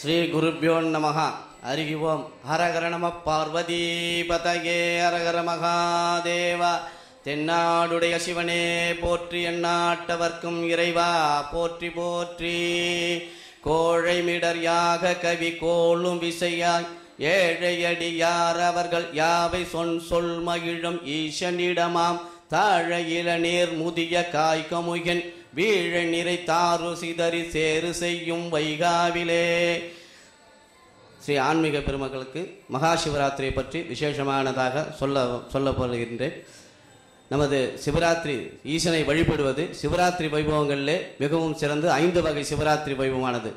ஸ்ரீ குருப்பியோ நமஹ. ஹரி ஓம் ஹரஹர நம பார்வதி பதகே ஹரஹர மகாதேவ. தென்னாடுடைய சிவனே போற்றி எண்ணாட்டவர்க்கும் இறைவா. போற்றி போற்றி. கோழைமிடர் யாக கவி கோளும் விசையாய். ஏழையடியார் அவர்கள் யாவை சொன் சொல் மகிழும் ஈசனிடமாம். தாழ இளநீர் முதிய காய்கமுகன். வீழ நிறை தாறு சிதறி சேறு செய்யும் வைகாவிலே. ஸ்ரீ ஆன்மீக பெருமக்களுக்கு மகா சிவராத்திரியை பற்றி விசேஷமானதாக சொல்ல சொல்லப்படுகின்றேன் நமது சிவராத்திரி ஈசனை வழிபடுவது சிவராத்திரி வைபவங்களிலே மிகவும் சிறந்து ஐந்து வகை சிவராத்திரி வைபவமானது.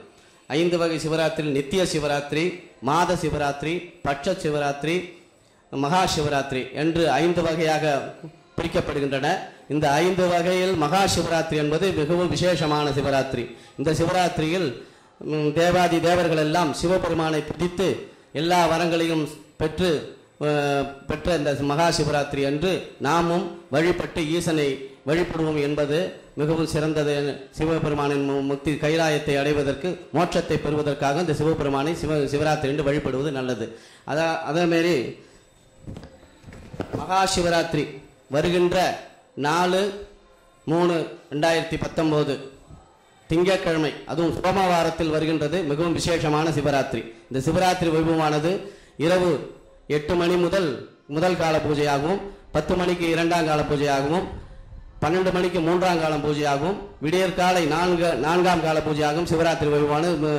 ஐந்து வகை சிவராத்திரி நித்திய சிவராத்திரி மாத சிவராத்திரி பட்ச சிவராத்திரி மகா சிவராத்திரி என்று ஐந்து வகையாக பிரிக்கப்படுகின்றன. இந்த ஐந்து வகையில் மகா சிவராத்திரி என்பது மிகவும் விசேஷமான சிவராத்திரி. இந்த சிவராத்திரியில் தேவாதி தேவர்கள் எல்லாம் சிவபெருமானை பிடித்து எல்லா வரங்களையும் பெற்று பெற்ற இந்த மகா சிவராத்திரி அன்று நாமும் வழிபட்டு ஈசனை வழிபடுவோம் என்பது மிகவும் சிறந்தது. சிவபெருமானின் முக்தி கைலாயத்தை அடைவதற்கு மோட்சத்தை பெறுவதற்காக இந்த சிவபெருமானை சிவ சிவராத்திரி என்று வழிபடுவது நல்லது. அதா அதேமாரி மகா சிவராத்திரி வருகின்ற நாலு மூணு ரெண்டாயிரத்தி பத்தொம்போது. திங்கட்கிழமை அதுவும் சோமவாரத்தில் வருகின்றது மிகவும் விசேஷமான சிவராத்திரி. இந்த சிவராத்திரி வைபவமானது இரவு எட்டு மணி முதல் முதல் கால பூஜையாகவும் பத்து மணிக்கு இரண்டாம் கால பூஜையாகவும் பன்னெண்டு மணிக்கு மூன்றாம் காலம் பூஜையாகவும் விடியற் காலை நான்கு நான்காம் கால பூஜையாகவும் சிவராத்திரி வைபவமானது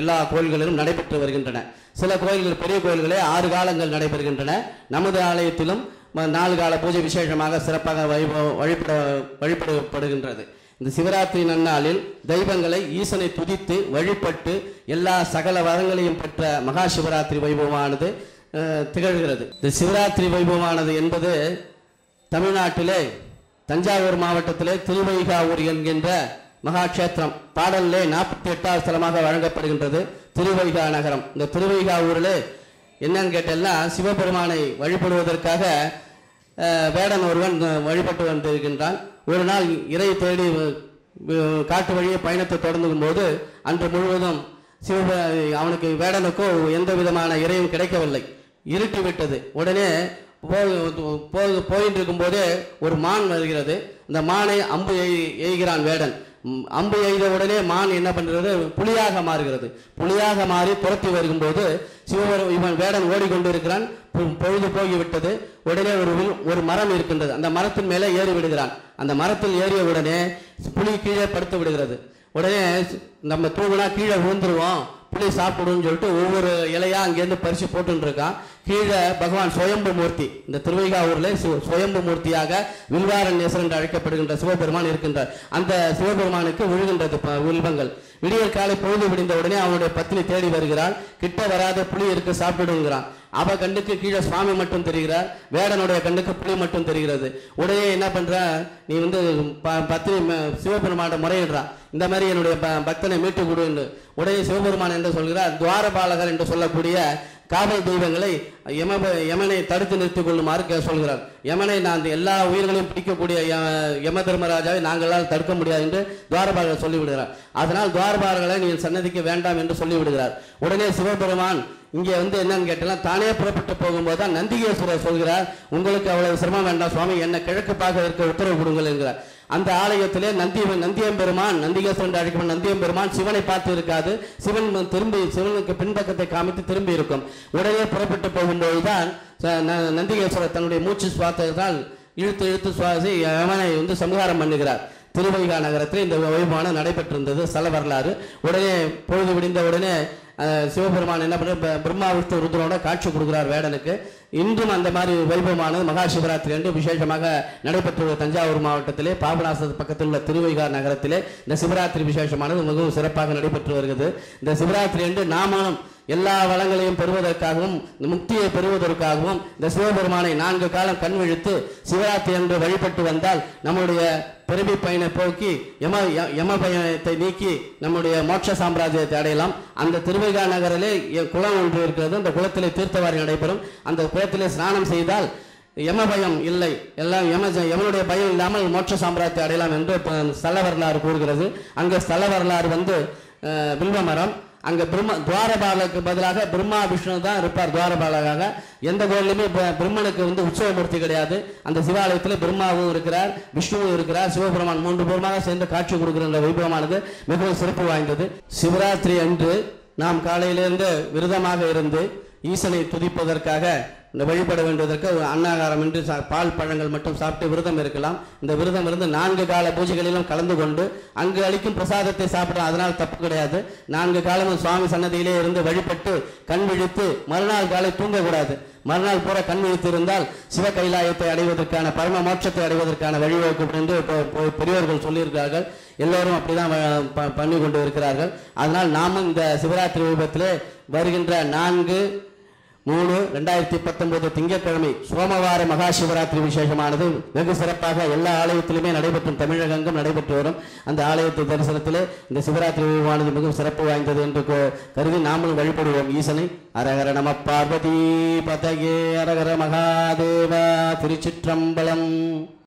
எல்லா கோயில்களிலும் நடைபெற்று வருகின்றன. சில கோயில்கள் பெரிய கோயில்களே ஆறு காலங்கள் நடைபெறுகின்றன. நமது ஆலயத்திலும் நாலு கால பூஜை விசேஷமாக சிறப்பாக வைபவம் வழிபட வழிபடப்படுகின்றது. இந்த சிவராத்திரி நன்னாளில் தெய்வங்களை ஈசனை துதித்து வழிபட்டு எல்லா சகல வரங்களையும் பெற்ற மகா சிவராத்திரி வைபவமானது அஹ், திகழ்கிறது. இந்த சிவராத்திரி வைபவமானது என்பது தமிழ்நாட்டிலே தஞ்சாவூர் மாவட்டத்திலே திருவைகாவூர் என்கின்ற மகாட்சேத்திரம் பாடலிலே நாற்பத்தி எட்டாவது ஸ்தலமாக வழங்கப்படுகின்றது திருவைகா நகரம். இந்த திருவைகாவூரில் என்னன்னு கேட்டேன்னா சிவபெருமானை வழிபடுவதற்காக வேடன் ஒருவன் வழிபட்டு வந்திருக்கின்றான். ஒரு நாள் இறை தேடி காட்டு வழியே பயணத்தை தொடங்கும் போது அன்று முழுவதும் சிவ அவனுக்கு வேடனுக்கோ எந்த விதமான இறையும் கிடைக்கவில்லை. இருட்டி விட்டது. உடனே போ- போ- போயிட்டு இருக்கும்போதே ஒரு மான் வருகிறது. இந்த மானை அம்பு எய்- எய்கிறான் வேடன். அம்பு எய்த உடனே மான் என்ன பண்றது? புலியாக மாறுகிறது. புலியாக மாறி துரத்தி வருகும்போது சிவபெரும் இவன் வேடன் ஓடிக்கொண்டு இருக்கிறான் பொழுது போகிவிட்டது. உடனே ஒரு ஒரு மரம் இருக்கின்றது. அந்த மரத்தின் மேலே ஏறி விடுகிறான். அந்த மரத்தில் ஏறிய உடனே புலி கீழே படுத்து விடுகிறது. உடனே நம்ம தூங்குனா கீழே விழுந்துருவோம் புளி சாப்பிடுன்னு சொல்லிட்டு ஒவ்வொரு இலையா அங்கேருந்து பறிச்சு போட்டுன்னு கீழே பகவான் சுயம்பு மூர்த்தி இந்த திருவைகாவூர்ல சு- சுயம்பு மூர்த்தியாக வில்வாரண்யேசர் என்று அழைக்கப்படுகின்ற சிவபெருமான் இருக்கின்றார். அந்த சிவபெருமானுக்கு விழுகின்றது வில்வங்கள். விடியற் காலை பொழுது விடிந்த உடனே அவனுடைய பத்னி தேடி வருகிறாள். கிட்ட வராத புலி இருக்கு சாப்பிடுங்கிறான். அவ கண்ணுக்கு கீழே சுவாமி மட்டும் தெரிகிறார் வேடனுடைய கண்ணுக்கு புலி மட்டும் தெரிகிறது. உடனே என்ன பண்ற? நீ வந்து ப- பத்னி சிவபெருமான முறையிடுறான் இந்த மாதிரி என்னுடைய ப- பக்தனை மீட்டு கொடுன்னு உடனே சிவபெருமான் என்று சொல்கிறார்? துவாரபாலகர் என்று சொல்லக்கூடிய காவல் தெய்வங்களை யம யமனை தடுத்து நிறுத்திக் கொள்ளுமாறு கே- சொல்கிறார். யமனை நான் எல்லா உயிர்களையும் பிடிக்கக்கூடிய யம தர்மராஜாவை நாங்களால் தடுக்க முடியாது என்று துவாரபாலகர் சொல்லிவிடுகிறார். அதனால் துவாரபாலகரை நீங்கள் சன்னதிக்க வேண்டாம் என்று சொல்லிவிடுகிறார். உடனே சிவபெருமான் இங்கே வந்து என்னன்னு கேட்டலாம் தானே புறப்பட்டு போகும்போது தான் நந்திகேஸ்வரர் சொல்கிறார் உங்களுக்கு அவ்வளவு சிரமம் வேண்டாம் சுவாமி என்ன கிழக்கு பார்க்க இருக்க உத்தரவு கொடுங்கள் என்கிறார். அந்த ஆலயத்திலே நந்தி நந்தியம்பெருமான் நந்திகேஸ்வரன் என்று அழைக்கப்படும் நந்தியம்பெருமான் சிவனை பார்த்து இருக்காது. சிவன் திரும்பி சிவனுக்கு பின்பக்கத்தை காமித்து திரும்பி இருக்கும். உடனே புறப்பட்டு போகும்போதுதான் ச- ந- நந்திகேஸ்வரர் தன்னுடைய மூச்சு சுவாசத்தால் இழுத்து இழுத்து சுவாசி யமனை வந்து சமகாரம் பண்ணுகிறார். திருவைகா நகரத்தில் இந்த வைபவம் நடைபெற்றிருந்தது ஸ்தல வரலாறு. உடனே பொழுது விடிந்த உடனே சிவபெருமான் என்ன பண்ண பிரம்மா விஷ்ணு ருத்ரோட காட்சி கொடுக்குறார் வேடனுக்கு. இன்றும் அந்த மாதிரி வைபவமானது மகா சிவராத்திரி அன்று விசேஷமாக நடைபெற்றுள்ள தஞ்சாவூர் மாவட்டத்திலே பாபநாசத்து பக்கத்தில் உள்ள திருவைகார் நகரத்திலே இந்த சிவராத்திரி விசேஷமானது மிகவும் சிறப்பாக நடைபெற்று வருகிறது. இந்த சிவராத்திரி அன்று நாமனும் எல்லா வளங்களையும் பெறுவதற்காகவும் முக்தியை பெறுவதற்காகவும் இந்த சிவபெருமானை நான்கு காலம் கண் விழித்து சிவராத்திரி என்று வழிபட்டு வந்தால் நம்முடைய பிறவி பயனை போக்கி யம ய- யம பயணத்தை நீக்கி நம்முடைய மோட்ச சாம்ராஜ்யத்தை அடையலாம். அந்த திருவைகா நகரிலே குளம் ஒன்று இருக்கிறது. அந்த குளத்திலே தீர்த்தவாரி நடைபெறும். அந்த குளத்திலே ஸ்நானம் செய்தால் யம பயம் இல்லை. எல்லாம் யம யமனுடைய பயம் இல்லாமல் மோட்ச சாம்ராஜ்யத்தை அடையலாம் என்று ஸ்தல வரலாறு கூறுகிறது. அங்கே ஸ்தல வரலாறு வந்து வில்வ மரம் அங்க பிரம்ம துவாரபாலக்கு பதிலாக பிரம்மா விஷ்ணு தான் இருப்பார் துவாரபாலகாக. எந்த கோயிலுமே இப்போ பிரம்மனுக்கு வந்து உற்சவமூர்த்தி கிடையாது. அந்த சிவாலயத்தில் பிரம்மாவும் இருக்கிறார் விஷ்ணுவும் இருக்கிறார். சிவபெருமான் மூன்று பேருமாக சேர்ந்து காட்சி கொடுக்கிற வைபவமானது மிகவும் சிறப்பு வாய்ந்தது. சிவராத்திரி அன்று நாம் காலையிலிருந்து விரதமாக இருந்து ஈசனை துதிப்பதற்காக இந்த வழிபட வேண்டுவதற்கு அன்னாகாரம் என்று சா- பால் பழங்கள் மட்டும் சாப்பிட்டு விரதம் இருக்கலாம். இந்த விரதம் இருந்து நான்கு கால பூஜைகளிலும் கலந்து கொண்டு அங்கு அளிக்கும் பிரசாதத்தை சாப்பிடலாம். அதனால் தப்பு கிடையாது. நான்கு காலமும் சுவாமி சன்னதியிலே இருந்து வழிபட்டு கண் விழித்து மறுநாள் காலை தூங்கக்கூடாது. மறுநாள் பூரா கண் விழித்து இருந்தால் சிவ கைலாயத்தை அடைவதற்கான பரம மோட்சத்தை அடைவதற்கான வழிவகுக்கும் என்று பெரியோர்கள் சொல்லியிருக்கிறார்கள். எல்லோரும் அப்படிதான் பண்ணி கொண்டு இருக்கிறார்கள். அதனால் நாமும் இந்த சிவராத்திரி விபத்திலே வருகின்ற நான்கு மூணு ரெண்டாயிரத்தி பத்தொன்பது திங்கட்கிழமை சோமவார மகா சிவராத்திரி விசேஷமானது. வெகு சிறப்பாக எல்லா ஆலயத்திலுமே நடைபெற்றும் தமிழகங்கும் நடைபெற்று வரும். அந்த ஆலயத்து தரிசனத்திலே இந்த சிவராத்திரி விழாவானது மிகவும் சிறப்பு வாய்ந்தது என்று கருதி நாமளும் வழிபடுவோம். ஈசனை அரகர நம பார்வதி பதகே அரகர மகாதேவா திருச்சிற்றம்பலம்.